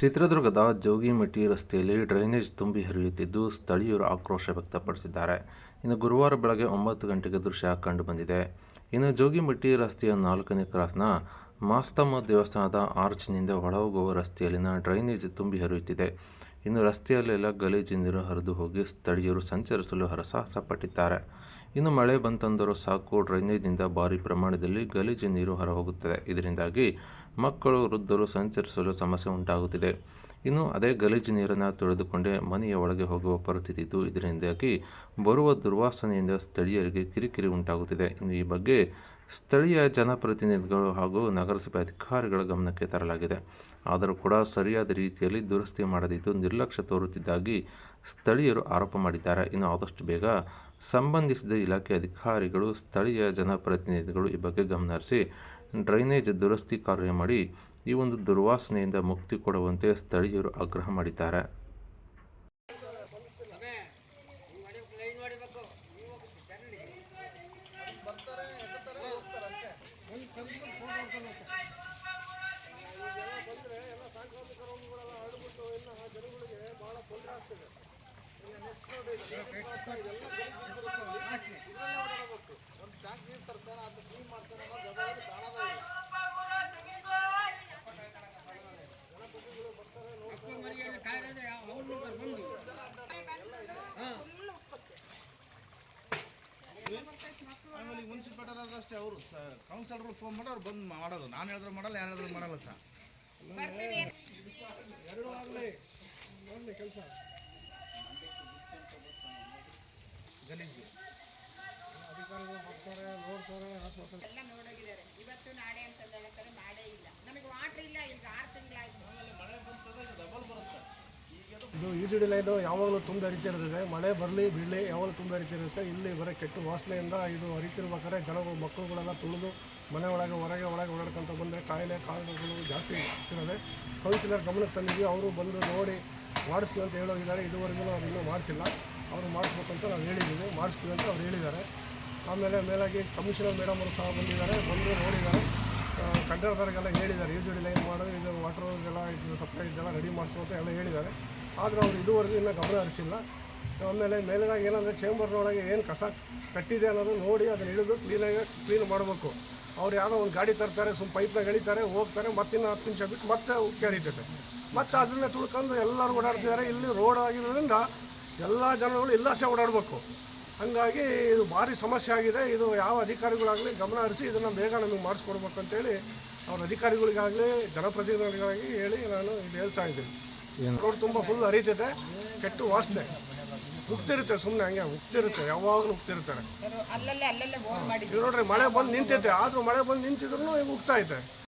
ಚಿತ್ರದುರ್ಗದ ಜೋಗಿಮಟ್ಟಿ ರಸ್ತೆಯಲ್ಲಿ ಡ್ರೈನೇಜ್ ತುಂಬಿ ಹರಿಯುತ್ತಿದ್ದು ಸ್ಥಳೀಯರು ಆಕ್ರೋಶ ವ್ಯಕ್ತಪಡಿಸಿದ್ದಾರೆ. ಇನ್ನು ಗುರುವಾರ ಬೆಳಗ್ಗೆ ಒಂಬತ್ತು ಗಂಟೆಗೆ ದೃಶ್ಯ ಕಂಡುಬಂದಿದೆ. ಇನ್ನು ಜೋಗಿಮಟ್ಟಿ ರಸ್ತೆಯ ನಾಲ್ಕನೇ ಕ್ರಾಸ್ನ ಮಾಸ್ತಮ್ಮ ದೇವಸ್ಥಾನದ ಆರ್ಚ್ನಿಂದ ಒಳಹೋಗುವ ರಸ್ತೆಯಲ್ಲಿನ ಡ್ರೈನೇಜ್ ತುಂಬಿ ಹರಿಯುತ್ತಿದೆ. ಇನ್ನು ರಸ್ತೆಯಲ್ಲೆಲ್ಲ ಗಲೀಜು ನೀರು ಹರಿದು ಹೋಗಿ ಸ್ಥಳೀಯರು ಸಂಚರಿಸಲು ಹರಸಾಹಸ ಪಟ್ಟಿದ್ದಾರೆ ಇನ್ನು ಮಳೆ ಬಂತಂದರೂ ಸಾಕು, ಡ್ರೈನೇಜ್ನಿಂದ ಭಾರಿ ಪ್ರಮಾಣದಲ್ಲಿ ಗಲೀಜು ನೀರು ಹೊರಹೋಗುತ್ತದೆ. ಇದರಿಂದಾಗಿ ಮಕ್ಕಳು, ವೃದ್ಧರು ಸಂಚರಿಸಲು ಸಮಸ್ಯೆ ಉಂಟಾಗುತ್ತಿದೆ. ಇನ್ನು ಅದೇ ಗಲೀಜು ನೀರನ್ನು ತೊಳೆದುಕೊಂಡೇ ಮನೆಯ ಒಳಗೆ ಹೋಗುವ ಪರಿಸ್ಥಿತಿ ಇದ್ದು, ಇದರಿಂದಾಗಿ ಬರುವ ದುರ್ವಾಸನೆಯಿಂದ ಸ್ಥಳೀಯರಿಗೆ ಕಿರಿಕಿರಿ ಉಂಟಾಗುತ್ತಿದೆ. ಇನ್ನು ಈ ಬಗ್ಗೆ ಸ್ಥಳೀಯ ಜನಪ್ರತಿನಿಧಿಗಳು ಹಾಗೂ ನಗರಸಭೆ ಅಧಿಕಾರಿಗಳ ಗಮನಕ್ಕೆ ತರಲಾಗಿದೆ. ಆದರೂ ಕೂಡ ಸರಿಯಾದ ರೀತಿಯಲ್ಲಿ ದುರಸ್ತಿ ಮಾಡದಿದ್ದು ನಿರ್ಲಕ್ಷ್ಯ ತೋರುತ್ತಿದ್ದಾಗಿ ಸ್ಥಳೀಯರು ಆರೋಪ ಮಾಡಿದ್ದಾರೆ. ಇನ್ನು ಆದಷ್ಟು ಬೇಗ ಸಂಬಂಧಿಸಿದ ಇಲಾಖೆ ಅಧಿಕಾರಿಗಳು, ಸ್ಥಳೀಯ ಜನಪ್ರತಿನಿಧಿಗಳು ಈ ಬಗ್ಗೆ ಗಮನಹರಿಸಿ ಡ್ರೈನೇಜ್ ದುರಸ್ತಿ ಕಾರ್ಯ ಮಾಡಿ ಈ ಒಂದು ದುರ್ವಾಸನೆಯಿಂದ ಮುಕ್ತಿ ಕೊಡುವಂತೆ ಸ್ಥಳೀಯರು ಆಗ್ರಹ ಮಾಡಿದ್ದಾರೆ. ಆಮೇಲೆ ಮುನ್ಸಿಪಾಲ್ಟರ್ ಆದ್ರೆ ಅಷ್ಟೇ ಅವರು ಕೌನ್ಸಿಲರ್ ಫೋನ್ ಮಾಡಿ ಅವ್ರು ಬಂದು ಮಾಡೋದು ನಾನು ಹೇಳಿದ್ರೆ ಮಾಡಲ್ಲ ಯಾರಾದ್ರೂ ಮಾಡಲ್ಲ ಸರ್ ಎರಡು ಆಗಲಿ ಕೆಲಸ ಗಲೀಜು ಅಧಿಕಾರಿಗಳು ಬರ್ತಾರೆ ನೋಡ್ತಾರೆ ಆಶ್ವಾಸನೆ. ಎಲ್ಲ ನೋಡೋಗಿದ್ದಾರೆ. ಇವತ್ತು ನಾಳೆ ಅಂತ ಹೇಳ್ತಾರೆ ಮಾಡೇ ಇಲ್ಲ. ನಮಗೆ ವಾಟರ್ ಇಲ್ಲ ಈಗ ಆರು ತಿಂಗಳಾಯ್ತು. ಮಳೆ ಬಂತಂದ್ರೆ ಇದು ಡಬಲ್ ಬರುತ್ತೆ. ಇದು ಯು ಜಿ ಡಿ ಲೈನು ಯಾವಾಗಲೂ ತುಂಬ ಹರಿತಿರುತ್ತದೆ ಮಳೆ ಬರಲಿ ಬೀಳಲಿ ಯಾವಾಗಲೂ ತುಂಬ ಹರಿತಿರುತ್ತೆ ಇಲ್ಲಿ ಬರೋ ಕೆಟ್ಟ ವಾಸನೆಯಿಂದ ಇದು ಹರಿತಿರ್ಬೇಕಾದ್ರೆ ಜನಗಳು ಮಕ್ಕಳುಗಳೆಲ್ಲ ತುಳಿದು ಮನೆ ಒಳಗೆ ಹೊರಗೆ ಒಳಗೆ ಓಡಾಡ್ಕೊಂತ ಬಂದರೆ ಕಾಯಿಲೆ ಕಾಯಿಲೆಗಳು ಜಾಸ್ತಿ ಇರ್ತದೆ ಕೌನ್ಸಿಲರ್ ಗಮನಕ್ಕೆ ತಂದಿದ್ವಿ ಅವರು ಬಂದು ನೋಡಿ ಮಾಡಿಸ್ತೀವಿ ಅಂತ ಹೇಳೋಗಿದ್ದಾರೆ. ಇದುವರೆಗೂ ಅವರು ಇನ್ನೂ ಮಾಡಿಸಿಲ್ಲ. ಅವರು ಮಾಡಿಸ್ಬೇಕು ಅಂತ ನಾವು ಹೇಳಿದ್ದೀವಿ. ಮಾಡಿಸ್ತೀವಿ ಅಂತ ಅವ್ರು ಹೇಳಿದ್ದಾರೆ. ಆಮೇಲೆ ಮೇಲಾಗಿ ಕಮಿಷನರ್ ಮೇಡಮ್ ಅವರು ಸಹ ಬಂದಿದ್ದಾರೆ, ಬಂದು ನೋಡಿದ್ದಾರೆ. ಕಂಡಕ್ಟರ್ಗೆಲ್ಲ ಹೇಳಿದ್ದಾರೆ. ಯು ಜಿ ಡಿ ಲೈನ್ ಮಾಡೋದು ಇದು ವಾಟರ್ಗೆಲ್ಲ ಇದು ಸಪ್ಲೈ ಇದೆಲ್ಲ ರೆಡಿ ಮಾಡಿಸೋ ಅಂತ ಎಲ್ಲ ಹೇಳಿದ್ದಾರೆ. ಆದರೆ ಅವರು ಇದುವರೆಗೂ ಇನ್ನೂ ಗಮನ ಹರಿಸಿಲ್ಲ. ಆಮೇಲೆ ಮೇಲಿನಾಗ ಏನಂದರೆ ಚೇಂಬರ್ನೊಳಗೆ ಏನು ಕಸ ಕಟ್ಟಿದೆ ಅನ್ನೋದು ನೋಡಿ ಅದನ್ನ ಇಳಿದು ಕ್ಲೀನಾಗಿ ಕ್ಲೀನ್ ಮಾಡಬೇಕು. ಅವ್ರು ಯಾವುದೋ ಒಂದು ಗಾಡಿ ತರ್ತಾರೆ ಸುಮ್ಮ ಪೈಪ್ನಾಗ ಎಳಿತಾರೆ, ಹೋಗ್ತಾರೆ ಮತ್ತಿನ್ನು ಹತ್ತು ನಿಮಿಷ ಬಿಟ್ಟು ಮತ್ತೆ ಉಕ್ಕಿ ಹರಿತೈತೆ. ಮತ್ತೆ ಅದನ್ನೇ ತುಳ್ಕೊಂಡು ಎಲ್ಲರೂ ಓಡಾಡ್ತಿದ್ದಾರೆ. ಇಲ್ಲಿ ರೋಡ್ ಆಗಿರೋದ್ರಿಂದ ಎಲ್ಲ ಜನಗಳು ಇಲ್ಲಾಸೆ ಓಡಾಡಬೇಕು. ಹಾಗಾಗಿ ಇದು ಭಾರಿ ಸಮಸ್ಯೆ ಆಗಿದೆ. ಇದು ಯಾವ ಅಧಿಕಾರಿಗಳಾಗಲಿ ಗಮನ ಹರಿಸಿ ಇದನ್ನು ಬೇಗ ನಮಗೆ ಮಾಡಿಸ್ಕೊಡ್ಬೇಕು ಅಂತೇಳಿ ಅವ್ರ ಅಧಿಕಾರಿಗಳಿಗಾಗಲಿ ಜನಪ್ರತಿನಿಧಿಗಳಿಗಾಗಿ ಹೇಳಿ ನಾನು ಇಲ್ಲಿ ಹೇಳ್ತಾ ಇದ್ದೀನಿ. ರೋಡ್ ತುಂಬ ಫುಲ್ ಹರಿತೈತೆ ಕೆಟ್ಟು ವಾಸನೆ ಉಗ್ತಿರುತ್ತೆ ಸುಮ್ಮನೆ ಹಂಗೆ ಉಗ್ತಿರುತ್ತೆ ಯಾವಾಗಲೂ ಉಗ್ತಿರ್ತಾರೆ ನೋಡ್ರಿ ಮಳೆ ಬಂದು ನಿಂತೈತೆ ಆದರೂ ಮಳೆ ಬಂದು ನಿಂತಿದ್ರು ಈಗ ಉಗ್ತಾ ಐತೆ